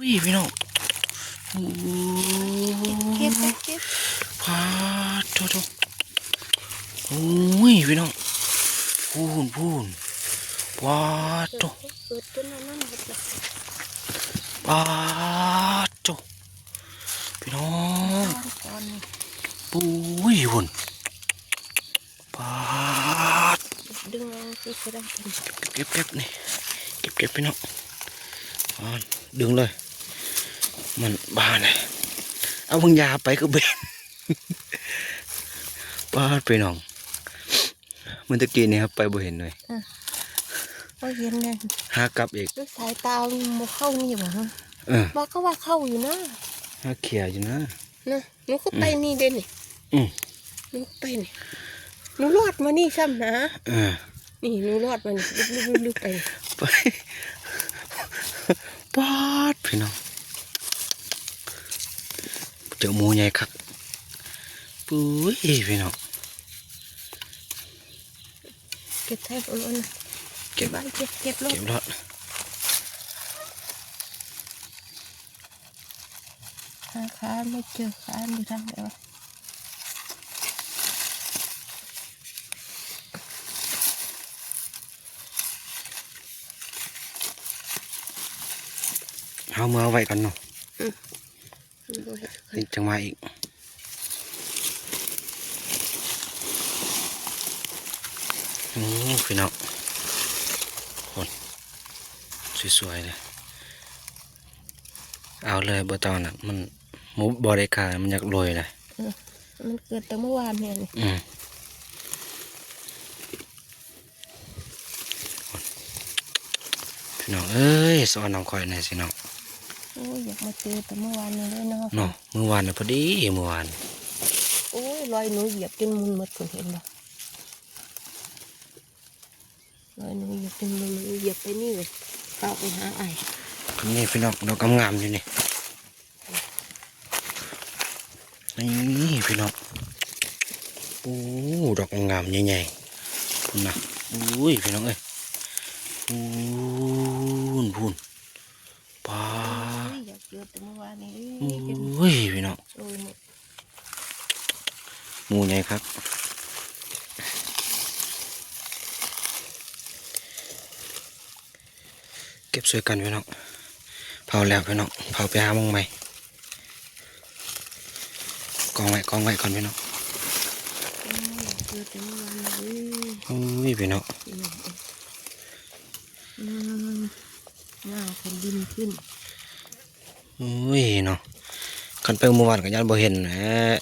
อุ้ยพี่น้องโอ้เก็บเก็บเก็บพาโทโทโอ้ยพี่น้องพูนพูนว้าโตเกิดจนนั่นนั่นหมดเลยว้าโตพี่น้องตอนก่อนนี่ปุ้ยหุ่นปาดดึงเอาคือจะได้กินเก็บเก็บนี่เก็บเก็บพี่น้องอ่าดึงเลย มันบานเลยเอาบางยาไปก็เบนปาดไปน้อง มันตะกี้นี่ครับไปบ่เห็นเลยก็เย็นเลยหากลับอีกด้วยสายตามันบ่เข้านี่หว่าฮะเออบอกก็ว่าเข้าอยู่นะหาเขียอยู่นะนะหนูก็ไปนี่เด่นนี่อืมหนูก็ไปนี่หนูรอดมานี่ซ้ำนะเออนี่หนูรอดมานี่ลึกๆลึกๆไปนี่ไปปาดพี่น้อง เจอหมูใหญ่คักปุ้ยพี่น้องเก็บแทบอ่อนๆนะเก็บบ้านเก็บเก็บรถเก็บรถหาขาไม่เจอขาอยู่ทางไหนวะเอามือเอาไว้ก่อนเนาะ ดูเห็นนี่จังมาอีกอืมพี่น้องคนสวยๆเลย เอาเลยบ่ตอนน่ะ มันหมูบอได้ขายมันอยากรวยเลยมันเกิดแต่เมื่อวานเนี่ยนี่อืมพี่น้องเอ้ยสอนน้องคอยหน่อยสิน้อง โอ้ยอยากมาเจอแต่เมื่อวานนี่เลยเนาะเนาะเมื่อวานน่ะพอดีเมื่อวาน โอ้ยรอยหนูเหยียบจนมุนหมดคนเห็นบ่รอยหนูเหยียบจนมุนหนูเหยียบไปนี่เลยเข้าไปหาไอ้นี่พี่น้องดอกงามๆอยู่นี่นี่พี่น้องโอ้ดอกงามๆใหญ่ๆพุ่นนะอุ้ยพี่น้องเอ้ยพูนพูนปา โอ้ยอยากเจอแต่เมื่อ วานนี่อเอ้ยจนุ้ยพี่น้องหมูใหญ่ครับเก็บสวยกันพี่น้องเผาแล้วพี่น้องเผาไปหามงใหม่กองไว้กองไว้ก่อนพี่น้องโอ้ยอยากเจอแต่เมื่อวานพี่น้องเอ้ยพี่น้องหน้าแผ่นดินขึ้น อุ้ยเนาะคันไปเมื่อวานก็ยันบ่เห็นแหละ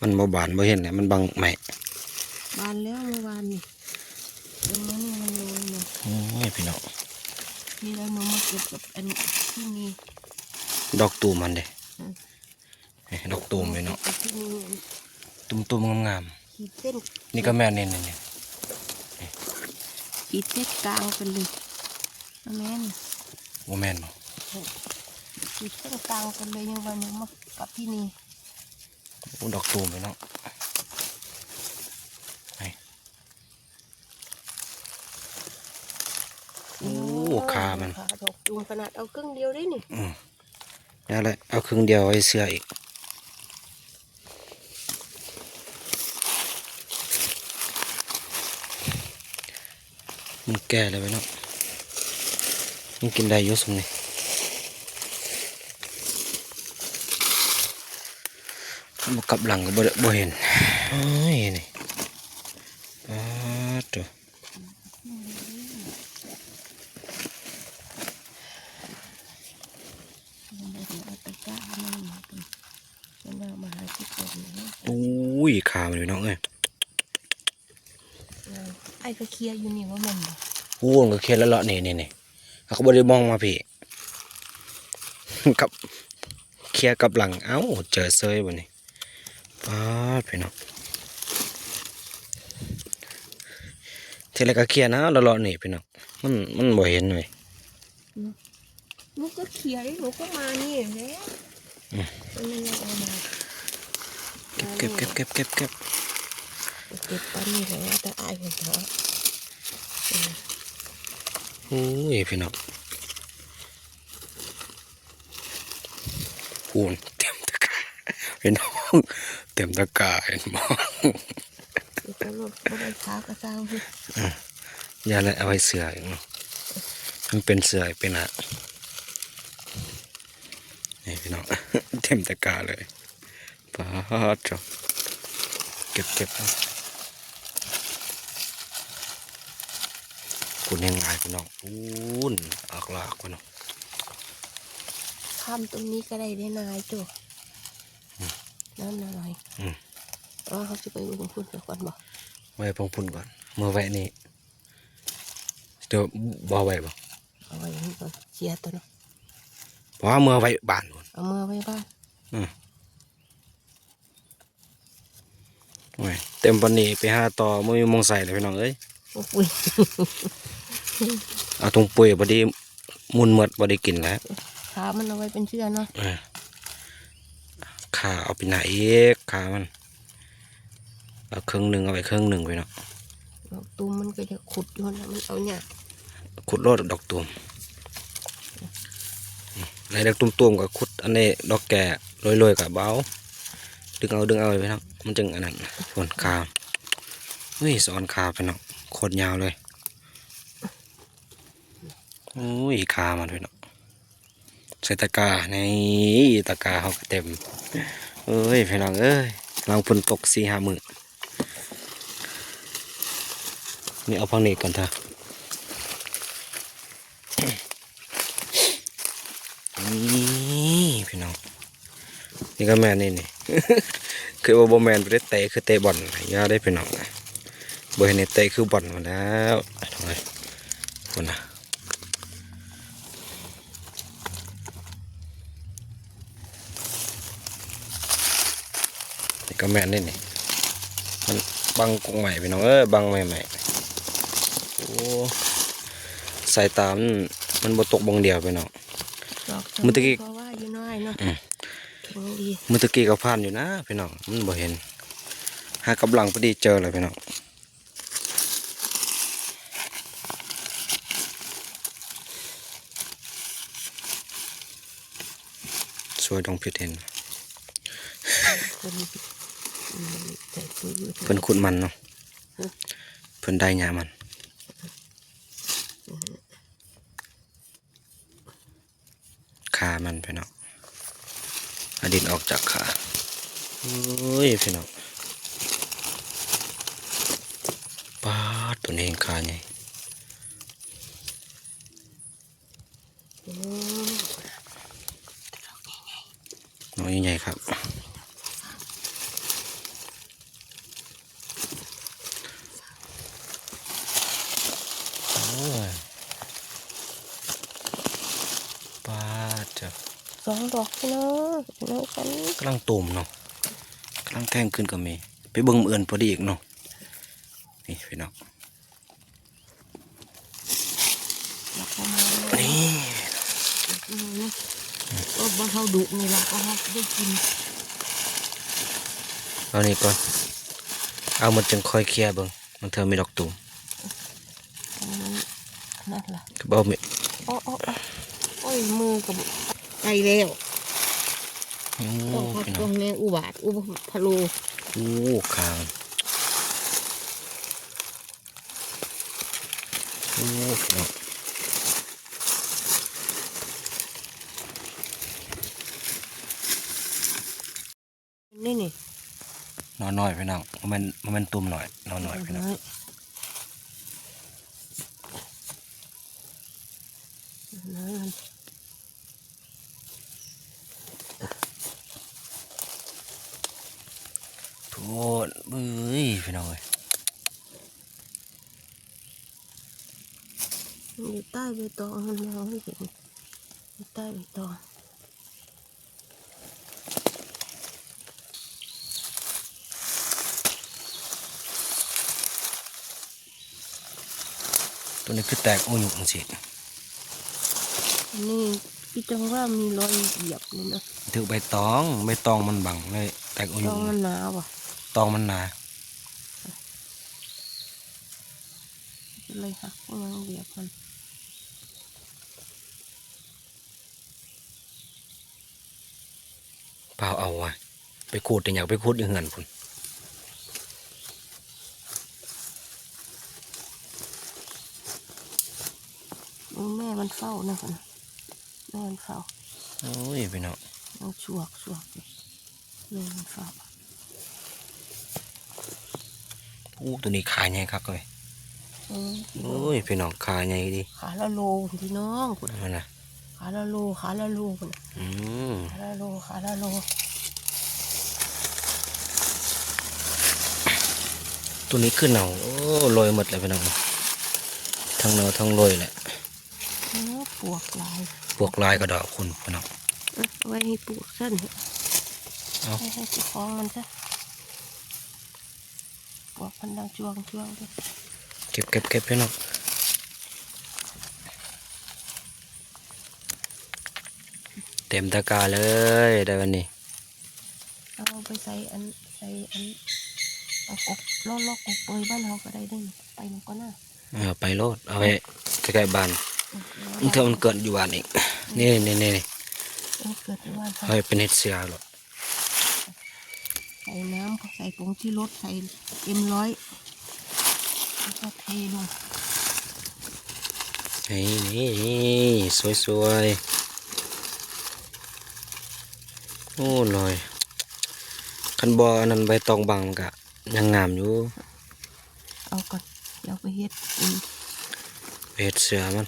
มันบ่บานบ่เห็นแหละมันบังใหม่บานแล้วเมื่อวานนี่ตรงนั้นมันโรยหมดโอ้ยพี่น้องนี่แล้วหนูมาเก็บกับอันที่มีดอกตูมมันเด้อืมนี่ดอกตูมพี่น้องกับที่มีตุ้มๆงามขีดเส้นๆนี่ก็แม่นนี่นี่ขีดเส้นกลางกันเลยนะแม่นบ่แม่นบ่ ขีดเส้นกลางกันเลยยังวันนึงมากับที่นี่โอ้ดอกตูมพี่น้องโอ้ขามันดอกจูงขนาดเอาครึ่งเดียวได้นี่อืมนั่นแหละเอาครึ่งเดียวไว้เสื้ออีกมันแก่เลยไปเนาะมันกินได้อยุ่สมนี่บ กลับหลังก็บ่ได้บ่เห็นเอ้ยนี่อ้าตัวมันได้ถึงเอาตะกร้ามันมาเป็นมันเอามาหาที่ก่อนนะอุ้ยขามันพี่น้องเอ้ยไอ้ก็เคลียร์อยู่นี่ว่ามันบ่พูนก็เครียดแล้วเลาะนี่นี่นี่เขาบ่ได้มองมาพี่กับเคลียร์กับหลังเอ้าเจอเซยบ่นี่ป้าด พี่น้องทีแรกก็เคลียร์นะแล้วเลาะนี่พี่น้องมันมันบ่เห็นเลยหนูก็เคลียร์ได้หนูก็มานี่แหละอืมมันไม่เอามาเก็บเก็บเก็บเก็บเก็บเก็บตอนนี้แหละแต่อายเห็นเถอะอุ้ยพี่น้องพูนเต็มตะกร้า พี่น้องเต็มตะกร้าเห็นบ่เดี๋ยาลดก็ได้ช้ากระซ้าพี่ย่าเลยเอาไว้เสืออีกเนาะมันเป็นเสือเป็นอะนี่พี่น้องเต็มตะกร้าเลยปาดจ้ะเก็บเก็บคุณยังไงพี่น้องพูนออกลากพี่น้องทำตรงนี้ก็ได้ได้นายจ้ะ น้ำอะไรอืมว่าเขาจะไปอุ้มพูดกับก่อนบอกไว้พงพุ่นก่อนเมื่อไว้นี่เดี๋ยวบ่ไว้บ่เอาไว้นี่ก่อนเชียร์ตัวเนาะเพราะว่าเมื่อไว้บ้านนู่น เอามือไว้บ้านโอ้ยเต็มปานนี้ไปหาต่อไม่มีหมองใส่เลยพี่น้องเอ้ยโอ้ยเอาตรงปุ๋ยบอดีมุนหมดบอดีกินแล้วขามันเอาไว้เป็นเชือกเนาะ เออ ขาเอาไปไหนเอีกขามันเอาเครื่องหนึ่งเอาไปเครื่องหนึ่งไปเนาะดอกตูมมันก็จะขุดอยู่นะมันเอาเนี่ยขุดโลดดอกตูมในดอกตุ่มๆกับขุดอันนี้ดอกแก่ลอยๆกับเบาดึงเอาดึงเอาไปเนาะมันจึงอันนั้นส่วนขาเฮ้ยสอนขาไปเนาะโคตรยาวเลยโอ้ยขามันไปเนาะ ใส่ตะกาในตะกาเขาก็เต็ม เอ้ยพี่น้องเอ้ยเราฝนตกสี่ห้ามือนี่เอาพังนี้ก่อนเถอะนี่พี่น้อง นี่ก็แมนนี่นี่ คือว่าโบแมนไปได้เตะคือเตะบอลย่าได้พี่น้องนะเบอร์นี่เตะคือบอลมาแล้วทำไมคนนะ นี่ก็แมนนี่นี่มันบังกงใหม่พี่น้องเอ้ยบังใหม่ใหม่ๆโอ้สายตามันมันบ่ตกบงเดียวพี่น้องดอกเมื่อตะกี้เพราะว่าอยู่น้อยเนาะอืมแข็งดีมือตะกี้ก็ผ่านอยู่นะพี่น้องมันบ่เห็นหากำลังพอดีเจอเลยพี่น้องสวยดองพิษเห็นคนอืมใส่ปุ๋ยอยู่ เพิ่นขุดมันเนาะเพิ่นได้หญ้ามันขามันพี่น้องเอาดินออกจากขาโอ้ยพี่น้องปาดตัวนี้เองขาใหญ่อืมน้อยใหญ่ครับ โอ้ยปาดจ้ะ สองดอก พี่น้องพี่น้องกันกำลังตุ่มเนาะกำลังแทงขึ้นก็มีไปเบิ่งมื้ออื่นพอดีอีกเนาะนี่พี่น้องแล้วก็มานี่อืมก็บ้านเขาดุนี่แหละก็เขาได้กินเอานี่ก่อนเอามันจึงค่อยเคลียร์เบิ่งมันเธอมีดอกตุ่มอันนั้นนั่นล่ะก็บ่มีโอ้โอ้โอ้โอ้ยมือกับไกลแล้ว โอ้ต้องพัดพี่ตน้รองงนี้อุบาทอุบพะโลโอ้คางโอ้พี่น้องนี่นี่นอนหน่อยพี่น้องมันมันมันตุ่มหน่อยนอนหน่อยพี่น้อง นั่น โทษ เบ้ยพี่น้องเอ้ยมันอยู่ใต้ใบตองมันมองไม่เห็นอยู่ใต้ใบตองตัวนี้คือแตกอุ่นจังสิอันนี่พี่จังว่ามีรอยเหยียบเลยนะถือใบตอง ใบตองมันบังเลยแตกอุ่นตองมันหนาว่ะ ตองมันหนาเลยหักมันเหยียบมันโเปล่าเอาวะไปขูดแต่อยากไปขูดอยู่เหือนพุ่นมึงแม่มันเฝ้านะคนแม่มันเฝ้าโอ้ยพี่น้องมันชวกชวกเลยแม่มันเฝ้า อู้ตัวนี้ขาใหญ่คักเลยเออโอ้ยพี่น้องขาใหญ่ดีขาละโลพี่น้องคุณมันนะขาละโลขาละโลคุณอืมขาละโลขาละโลตัวนี้ขึ้นเนาโอ้ลอยหมดเลยพี่น้องทั้งเนาทั้งลอยแหละเออปวกลายพวกลายกระดอกคุณพี่น้องเอ้ยเอาไว้ให้ปวกสั้นเถอะเอาให้ให้เจ้าของมันซะป วกมันดังจวงจวงเลยเก็บเก็บเก็บพี่น้องเต็มตะกร้าเลยได้วันนี้ เอาไปใส่อันใส่อันเอากบล้อลอกกบเปยบ้านเราก็ได้ด้นไปมันก็น่าเอาไปโลดเอาไปใกล้บ้านเมันเถอมันเกิดอยู่บ้านอีกนี่นี่นี่เออเกิดที่บ้านเขาเอาไปเป็นเห็ดเสือหรอ ส่น้ำใส่ผงที่รสใส่เอ็มร้อยแล้วก็เทลงนี่นี่นี่สวยๆโอ้ลอยคันบออันนั้นใบตองบางมันกะยังงามอยู่ เอาก่อนเดี๋ยวไปเฮ็ดอืมไปเห็ดเสือมัน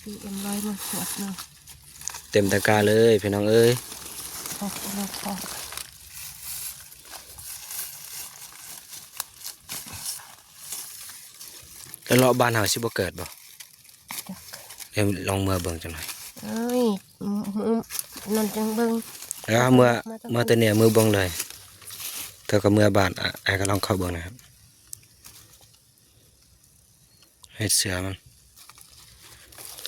ซื้อเอ็มร้อยมาขวดหนึงเต็มตะกร้าเลยพี่น้องเอ้ยพ อเราพอแล้วเลาะบ้านเฮาสิบ่เกิดบ่จักเดี๋ยวลองเมื่อเบิ่งจังหน่อยเอ้ยอืมอืมนั่นจังเบิ่งแล้วเมื่อมาจากเมื่อตัวเนี้ยมือเบิ่งเลยเธอก็เมื่อบ้านอะไอ้ก็ลองเข้าเบิ่งนะครับเห็ดเสือมัน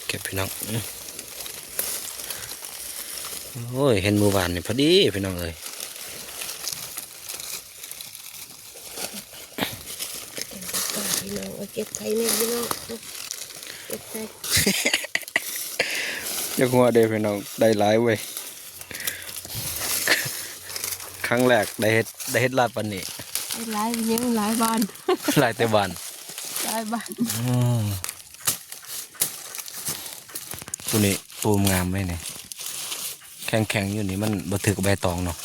เก็บพี่น้องอื้อ โอ้ย เห็นหมู่บ้านนี่พอดีพี่น้องเอ้ยพี่น้องเอาเก็บไข่แม่พี่น้องเก็บไข่อยังหัวเด้พี่น้องได้หลายเว้ยครั้งแรกได้เฮ็ดได้เฮ็ดลาดปันนี้ได้หลายเลี้ยงหลายบ้านหลายแต่บ้านหลายบ้านตัวนี้ตูมงามไว้นี่แข็งแข็งๆอยู่นี่มันบ่ถึกใบตองเนาะ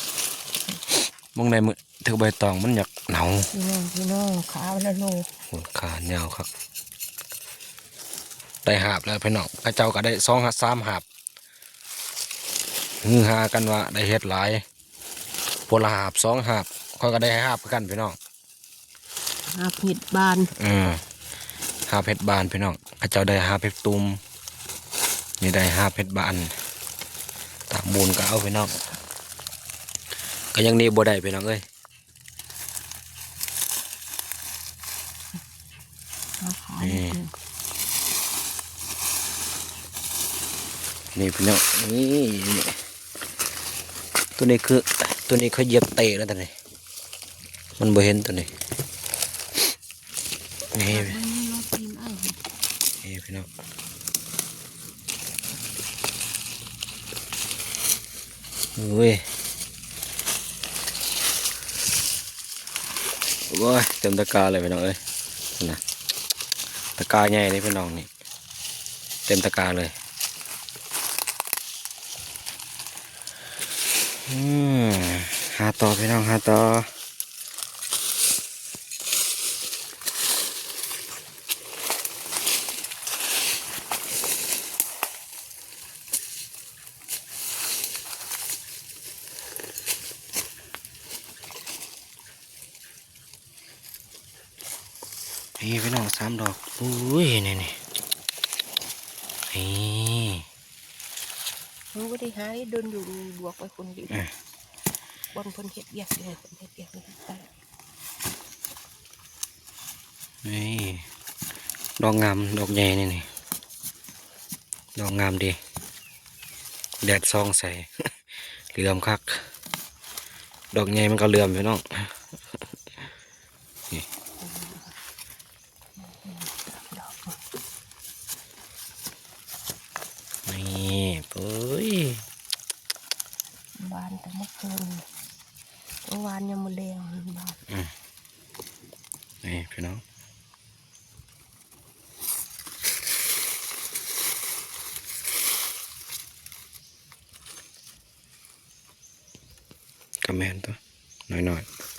มองในมือถึกใบตองมันอยากหนาวพี่น้องพี่น้องขาละโลโหขายาวครับ ได้หาบแล้วพี่น้องพระเจ้าก็ได้สองหาสามหาบฮือฮากันว่าได้เฮ็ดหลายพลหาบสองหาบค่อยก็ได้หาบคือกันพี่น้องหาเห็ดบานอืมหาเพชรบานพี่น้องพระเจ้าได้หาเพชรตุมนี่ได้หาเพชรบาน ตามมูลก็เอาพี่น้องก็ยังนี่บ่ได้พี่น้องเอ้ยเห็ดเลยนี่พี่น้องนี่ตัวนี้คือตัวนี้เขาเหยียบเตะแล้วแตัวนี้มันบ่เห็นตัวนี้นี่ มันไม่รอตีนไอ้ายเห็ด นี่พี่น้อง โอ้ยโอ้ยเต็มตะกร้าเลยพี่น้องเอ้ยนะตะกร้าใหญ่เลยพี่น้องนี่ เต็มตะกร้าเลยอืมหาต่อพี่น้องหาต่อนี่พี่น้องสามดอกอุ้ยนี่นี่นี่มึงไม่ได้หาได้เดินอยู่บวกไปคนเดียวอะบนคนเห็ดเบียกเลยคนเห็ดเบียกเลยไปนี่ดอกงามดอกใหญ่นี่นี่ดอกงามดีแดดซองใส่เหลื่อมคัก ดอกใหญ่มันก็เหลื่อมพี่น้องนี่ ดอก นี่ปุ้ย แต่เมื่อคืนเมื่อวานยังมาแรงบ้าน นี่พี่น้องกระแมนตัวหน่อยๆ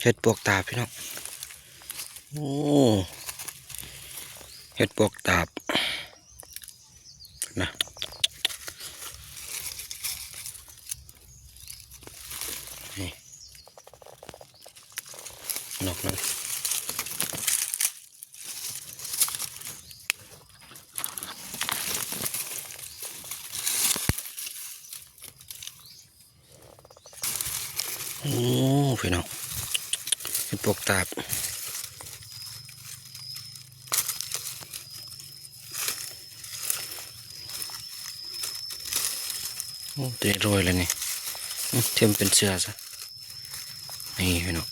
เห็ดปวกตาพี่น้องโอ้เห็ดปวกตาบนะนี่นอกนั้น โอ้พี่น้องเห็ดปวกตาบโอ้ตัวนี้โรยเลยนี่เทียมเป็นเสื้อซะนี่พี่น้อง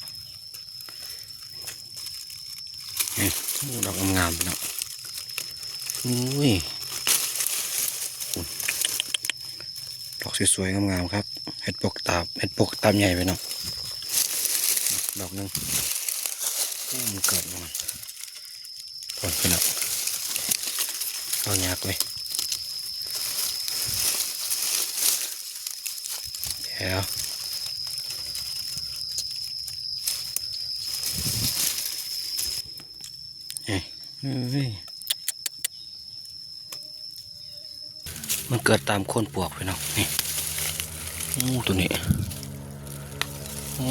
นี่ดอกงามๆพี่น้องอุ้ยดอกสวยๆงามๆครับ ห็ดปกตาบเห็ดปกตาบใหญ่ไปเนาะดอกหนึ่งมันเกิดมาก่อนพี่น้องเอายากเลยเดี๋ยวเอ้ยมันเกิดตามโคนปวกไปเนาะนี่ อ้ตัวนี้โอ้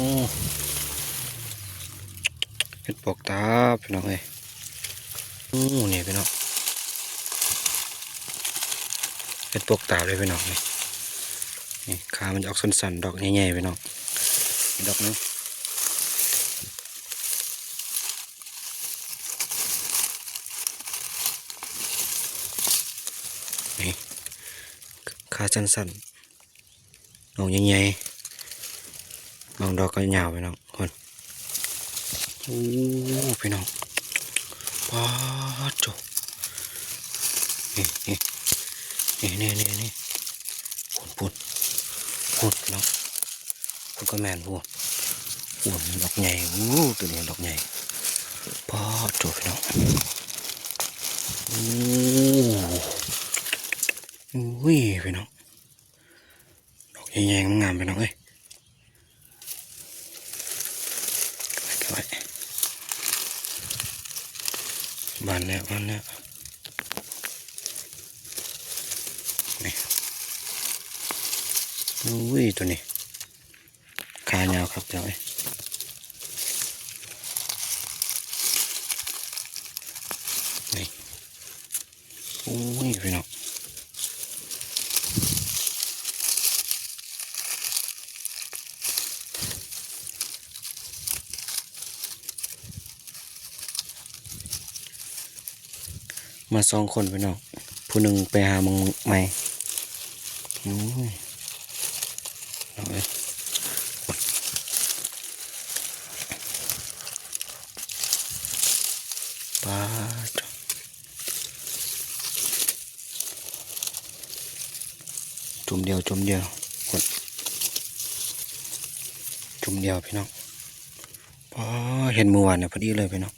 เห็ดปวกตาพี่น้องเอ้ยโอ้นี่พี่น้องเห็ดปวกตาเลยพี่น้องนี่นี่ขามันจะออกสั้นๆดอกใหญ่ๆไปเนาะอีกดอกนึงนี่ขาสั้นๆ ดอกใหญ่ๆบางดอกก็ยาวไปเนาะคนโอ้พี่น้องป้าดโจนี่นี่นี่นี่นี่นี่ปุ่นปุ่นพูดเนาะพูดก็แมนพูดพูดดอกใหญ่อู้ตัวนี้ดอกใหญ่พอจบพี่น้องอู้อุ้ยพี่น้อง ดอกใหญ่ๆงามๆพี่น้องเอ้ยไว้บานแล้วบานแล้วนี่อุ้ยตัวนี้ขายาวครับเจ้าเอ้ยนี่อุ้ยพี่น้อง มาสองคนพี่น้องผู้หนึ่งไปหามึงใหม่อุ้ยเอาเลยปาดจุ่มเดียวจุ่มเดียวกดจุ่มเดียวพี่น้องปาดเห็นเมื่อวานเนี่ยพอดีเลยพี่น้อง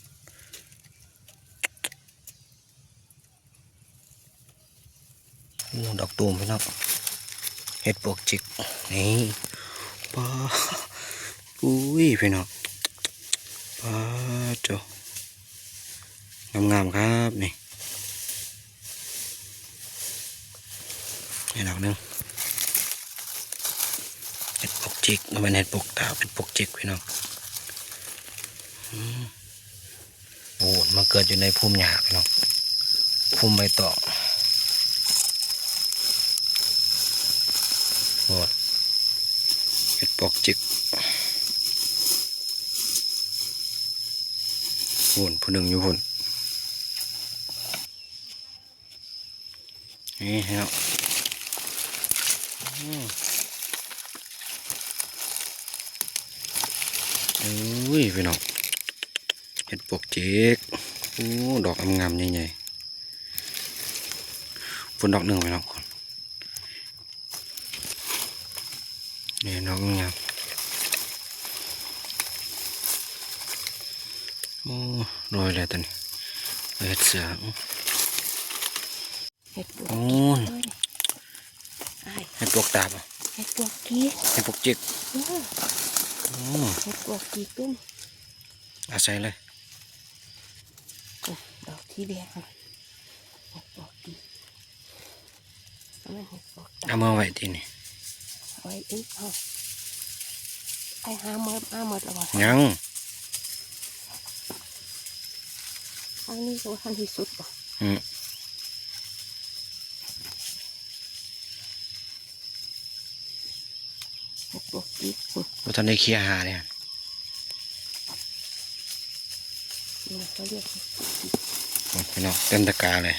โอ้ดอก ตูมพี่น้องเห็ดปวกจิกนี่ป้าอุ้ยพี่น้องป้าโจงามๆครับนี่นี่ดอกนึงเห็ดปวกจิกมันเป็นเห็ดปวกตาเป็นปวกจิกพี่น้องโอ้มันเกิดอยู่ในพุ่มหญ้าพี่น้องพุ่มใบตอง โอ้เห็ดปวกจิกหุ่นผู้หนึ่งอยู่หุ่นนี่เนาะอืมอุ้ยพี่น้องเห็ดปวกจิกโอ้ดอกงามๆใหญ่ๆฝุ่นดอกหนึ่งไปน้อง นนี่ดอกงามโอ้โรยเลยตัวนี้เอาเห็ดเสือเห็ดปวกโอ้ยเอ้ยไอ้เห็ดปวกตาบอะเห็ดปวกกี้เห็ดปวกจิกอื้อโอ้เห็ดปวกกี้ตุ้มอาศัยเลยโอ้ดอกที่แดงอะเห็ดปวกกี้เอามันเห็ดปวกตาเอามาไว้ที่นี่ ไว้อีกเอาไอ้หาเมิดอาเมิดแล้วบ่ยังอันนี้ก็ทันที่สุดบ่อืมเห็ดปวกกี้อืมบ่ทันได้เคลียร์หาเนี่ยนี่เขาเรียกเห็ดปวกกี้โอ้พี่น้องเต็มตะกร้าเลย